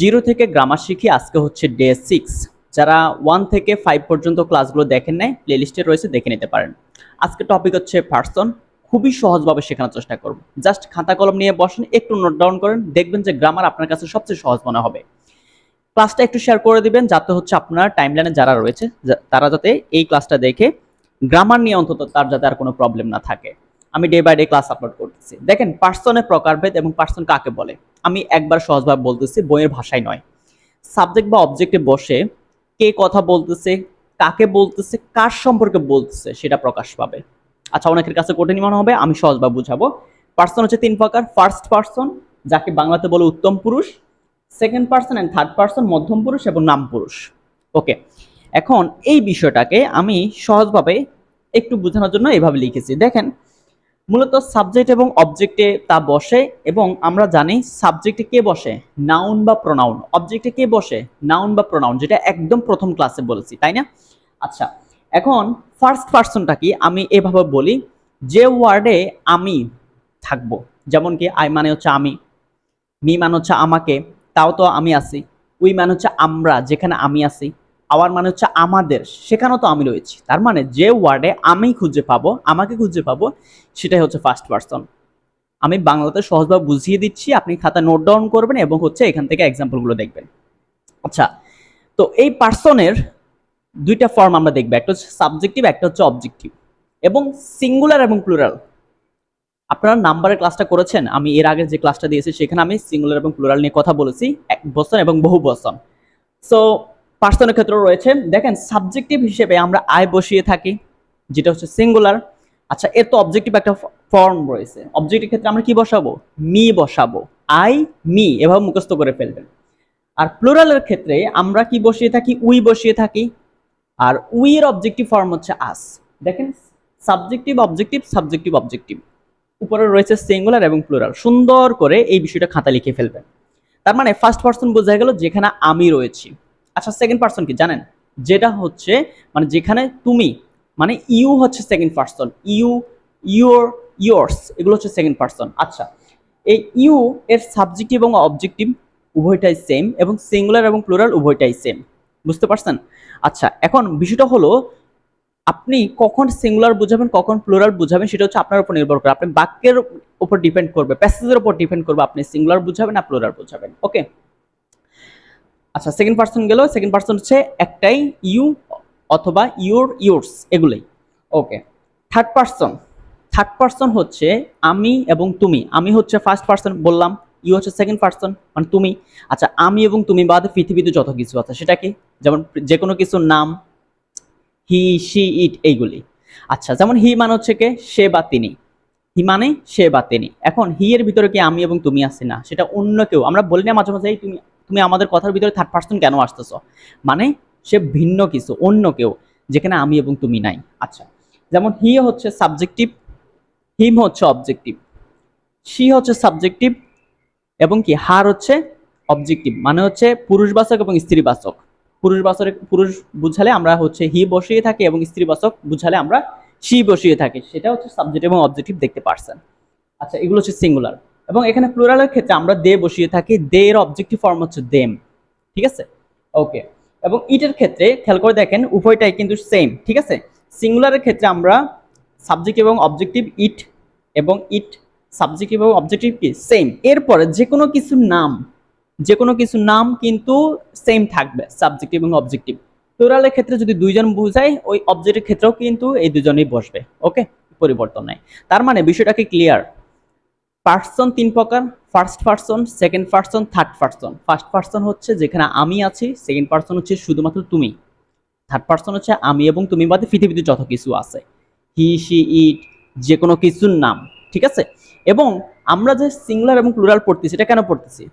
Zero থেকে grammar শিখি আজকে হচ্ছে ডে সিক্স যারা ওয়ান থেকে ফাইভ পর্যন্ত ক্লাসগুলো দেখেন নাই প্লেলিস্টে রয়েছে, দেখে নিতে পারেন। আজকে টপিক হচ্ছে পার্সন খুবই সহজভাবে শেখানোর চেষ্টা করব। জাস্ট খাতা কলম নিয়ে বসেন, একটু নোট ডাউন করেন, দেখবেন যে গ্রামার আপনার কাছে সবচেয়ে সহজ মনে হবে। ক্লাসটা একটু শেয়ার করে দিবেন, যাতে হচ্ছে আপনার টাইমলাইনে যারা রয়েছে তারা যাতে এই ক্লাসটা দেখে গ্রামার নিয়ে অন্তত তার যাতে আর কোনো প্রবলেম না থাকে। আমি day by day class upload করতেছি। দেখেন পার্সনের প্রকারভেদ এবং পার্সন কাকে বলে? আমি একবার সহজভাবে বলতেছি, বইয়ের ভাষায় নয়। সাবজেক্ট বা অবজেক্টে বসে কে কথা বলতেছে, কাকে বলতেছে, কার সম্পর্কে বলতেছে সেটা প্রকাশ পাবে। আচ্ছা অনেকের কাছে কঠিন মনে হবে, আমি সহজভাবে বুঝাবো। পার্সন হচ্ছে তিন প্রকার ফার্স্ট পার্সন যাকে বাংলাতে বলে উত্তম পুরুষ second person and third person মধ্যম পুরুষ এবং নাম পুরুষ। ওকে এখন এই বিষয়টাকে আমি সহজভাবে একটু বোঝানোর জন্য এভাবে লিখেছি। দেখেন মূলত সাবজেক্ট এবং অবজেক্টে তা বসে এবং আমরা জানি সাবজেক্টে কে বসে? নাউন বা প্রোনাউন অবজেক্টে কে বসে? নাউন বা প্রোনাউন যেটা একদম প্রথম ক্লাসে বলেছি, তাই না? আচ্ছা এখন ফার্স্ট পার্সনটা কি? আমি এভাবে বলি, যে ওয়ার্ডে আমি থাকব, যেমন কি আই মানে হচ্ছে আমি মি মানে হচ্ছে আমাকে, তাও তো আমি আছি। উই মানে হচ্ছে আমরা, যেখানে আমি আছি। আওয়ার মানে হচ্ছে আমাদের, সেখানেও তো আমি রয়েছি। তার মানে যে ওয়ার্ডে আমি খুঁজে পাবো, আমাকে খুঁজে পাবো, সেটাই হচ্ছে ফার্স্ট পার্সন আমি বাংলাতে সহজভাবে বুঝিয়ে দিচ্ছি, আপনি খাতা নোট ডাউন করবেন এবং হচ্ছে এখান থেকে এক্সাম্পলগুলো দেখবেন। আচ্ছা তো এই পার্সনের দুইটা ফর্ম আমরা দেখব, একটা হচ্ছে সাবজেক্টিভ একটা হচ্ছে অবজেক্টিভ এবং সিঙ্গুলার এবং প্লুরাল আপনারা নাম্বারের ক্লাসটা করেছেন, আমি এর আগে যে ক্লাসটা দিয়েছি, সেখানে আমি সিঙ্গুলার এবং প্লুরাল নিয়ে কথা বলেছি, এক বচন এবং বহু বচন। সো পার্সনের ক্ষেত্রেও রয়েছে। দেখেন সাবজেক্টিভ হিসেবে আমরা আয় বসিয়ে থাকি, যেটা হচ্ছে সিঙ্গুলার আচ্ছা এর তো অবজেক্টিভ একটা ফর্ম রয়েছে। অবজেক্টিভ ক্ষেত্রে আমরা কি বসাবো? মি বসাবো। আই মি এভাবে মুখস্থ করে ফেলবেন। আর প্লুরালের ক্ষেত্রে আমরা কি বসিয়ে থাকি? উই বসিয়ে থাকি। আর উই এর অবজেক্টিভ ফর্ম হচ্ছে আস দেখেন সাবজেক্টিভ অবজেক্টিভ সাবজেক্টিভ অবজেক্টিভ উপরে রয়েছে সিঙ্গুলার এবং প্লুরাল সুন্দর করে এই বিষয়টা খাতা লিখে ফেলবেন। তার মানে ফার্স্ট পার্সন বোঝা গেল যেখানে আমি রয়েছি। আচ্ছা সেকেন্ড পার্সন কি জানেন? যেটা হচ্ছে মানে যেখানে তুমি মানে ইউ হচ্ছে second person you your yours এগুলো হচ্ছে সেকেন্ড পার্সন আচ্ছা এই ইউ এর সাবজেক্টিভ এবং অবজেক্টিভ উভয়টাই সেম এবং সিঙ্গুলার এবং প্লুরাল উভয়টাই সেম বুঝতে পারছেন? আচ্ছা এখন বিষয়টা হলো, আপনি কখন সিঙ্গুলার বুঝাবেন, কখন প্লুরাল বুঝাবেন, সেটা হচ্ছে আপনার উপর নির্ভর করে। আপনি বাক্যের উপর ডিপেন্ড করবে প্যাসেজের উপর ডিপেন্ড করবে, আপনি সিঙ্গুলার বুঝাবেন না প্লুরাল বুঝাবেন ওকে আচ্ছা সেকেন্ড পার্সন গেল সেকেন্ড পার্সন হচ্ছে একটাই ইউ অথবা ইউর ইউরস এগুলোই। Okay third person third person হচ্ছে আমি এবং তুমি। আমি হচ্ছে ফার্স্ট পার্সন বললাম ইউ হচ্ছে সেকেন্ড পার্সন মানে তুমি। আচ্ছা আমি এবং তুমি বাদে পৃথিবীতে যত কিছু আছে, সেটা কি? যেমন যে কোনো কিছুর নাম হি শি ইট এইগুলি। আচ্ছা যেমন হি মানে হচ্ছে কে? সে বা তিনি। হি মানে সে বা তিনি। এখন হি এর ভিতরে কি আমি এবং তুমি আছি না? সেটা অন্য কেউ। আমরা বলি না মাঝে মাঝে, "এই তুমি তুমি আমাদের কথার ভিতরে থার্ড পার্সন কেন আসতেছ? মানে সে ভিন্ন কিছু, অন্য কেউ, যেখানে আমি এবং তুমি নাই। আচ্ছা যেমন হি হচ্ছে সাবজেক্টিভ হিম হচ্ছে অবজেক্টিভ সি হচ্ছে সাবজেক্টিভ এবং কি হার হচ্ছে অবজেক্টিভ মানে হচ্ছে পুরুষবাচক এবং স্ত্রীবাচক। পুরুষবাচক, পুরুষ বুঝালে আমরা হচ্ছে হি বসিয়ে থাকি এবং স্ত্রীবাচক বুঝালে আমরা সি বসিয়ে থাকি। সেটা হচ্ছে সাবজেক্ট এবং অবজেক্টিভ দেখতে পারছেন। আচ্ছা এগুলো হচ্ছে সিঙ্গুলার এবং এখানে প্লুরালের ক্ষেত্রে আমরা দে বসিয়ে থাকি। দে এর অবজেক্টিভ ফর্ম হচ্ছে দেম ঠিক আছে? ওকে এবং ইটের ক্ষেত্রে খেয়াল করে দেখেন, উভয়টাই কিন্তু সেম ঠিক আছে? সিঙ্গুলারের ক্ষেত্রে আমরা সাবজেক্ট এবং অবজেক্টিভ ইট এবং ইট সাবজেক্ট এবং অবজেক্টিভ কি? সেম এরপরে যে কোনো কিছুর নাম যে কোনো কিছুর নাম কিন্তু সেম থাকবে সাবজেক্ট এবং অবজেক্টিভ প্লুরালের ক্ষেত্রে যদি দুইজন বুঝায়, ওই অবজেক্টের ক্ষেত্রেও কিন্তু এই দুজনেই বসবে ওকে পরিবর্তন নাই। তার মানে বিষয়টা কি ক্লিয়ার পার্সন তিন প্রকার first person second person third person first person হচ্ছে যেখানে আমি আছি সেকেন্ড পার্সন হচ্ছে শুধুমাত্র তুমি। থার্ড পার্সন হচ্ছে আমি এবং তুমি বাদে পৃথিবীতে যত কিছু আছে। হি সি ইট যে কোনো কিছুর নাম, ঠিক আছে? এবং আমরা যে সিঙ্গুলার এবং প্লুরাল পড়তেছি, এটা কেন পড়তেছি?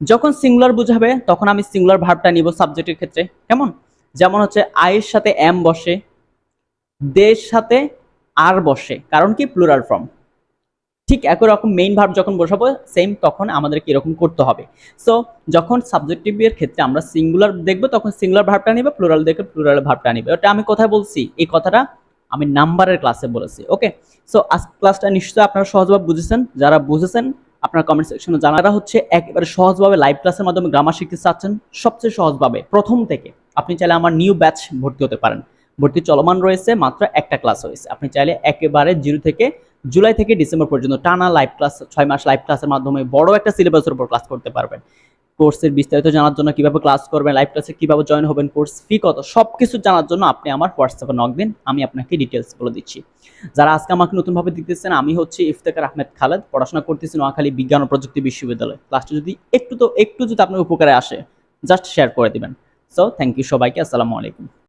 যখন সিঙ্গুলার বুঝাবে, তখন আমি সিঙ্গুলার ভার্বটা নিব সাবজেক্টের ক্ষেত্রে। কেমন? যেমন হচ্ছে আয়ের সাথে এম বসে দের সাথে আর বসে। কারণ কি? প্লুরাল ফর্ম ঠিক একই রকম মেইন ভার্ব যখন বসাবো সেম তখন আমাদেরকে এরকম করতে হবে। সো যখন সাবজেক্টিভের ক্ষেত্রে আমরা সিঙ্গুলার দেখব, তখন সিঙ্গুলার ভার্বটা নিবে প্লুরাল দেখে প্লুরাল ভার্বটা নিবে ওটা আমি কোথায় বলছি? এই কথাটা আমি নাম্বারের ক্লাসে বলেছি ওকে সো আজ ক্লাসটা নিশ্চয়ই আপনারা সহজভাবে বুঝেছেন। যারা বুঝেছেন, আপনার কমেন্ট সেকশনে জানারা হচ্ছে একেবারে সহজভাবে লাইভ ক্লাসের মাধ্যমে গ্রামার শিখতে চাচ্ছেন, সবচেয়ে সহজভাবে, প্রথম থেকে আপনি চাইলে আমার নিউ ব্যাচ ভর্তি হতে পারেন। ভর্তি চলমান রয়েছে মাত্র একটা ক্লাস হয়েছে। আপনি চাইলে একেবারে জিরো থেকে জুলাই থেকে ডিসেম্বর পর্যন্ত টানা লাইভ ক্লাস ছয় মাস লাইভ ক্লাসের মাধ্যমে বড় একটা সিলেবাসের উপর ক্লাস করতে পারবেন। কোর্সের বিস্তারিত জানার জন্য কীভাবে ক্লাস করবেন লাইভ ক্লাসে কীভাবে জয়েন হবেন কোর্স ফি কত সব কিছু জানার জন্য আপনি আমার হোয়াটসঅ্যাপে নক দিন, আমি আপনাকে ডিটেলস বলে দিচ্ছি। যারা আজকে আমাকে নতুনভাবে দেখতেছেন, আমি হচ্ছে ইফতেকার আহমেদ খালেদ, পড়াশোনা করতেছি নোয়াখালী বিজ্ঞান ও প্রযুক্তি বিশ্ববিদ্যালয়। ক্লাসটা যদি একটু তো, একটু যদি আপনার উপকারে আসে জাস্ট শেয়ার করে দিবেন। সো থ্যাংক ইউ সবাইকে, আসসালামু আলাইকুম।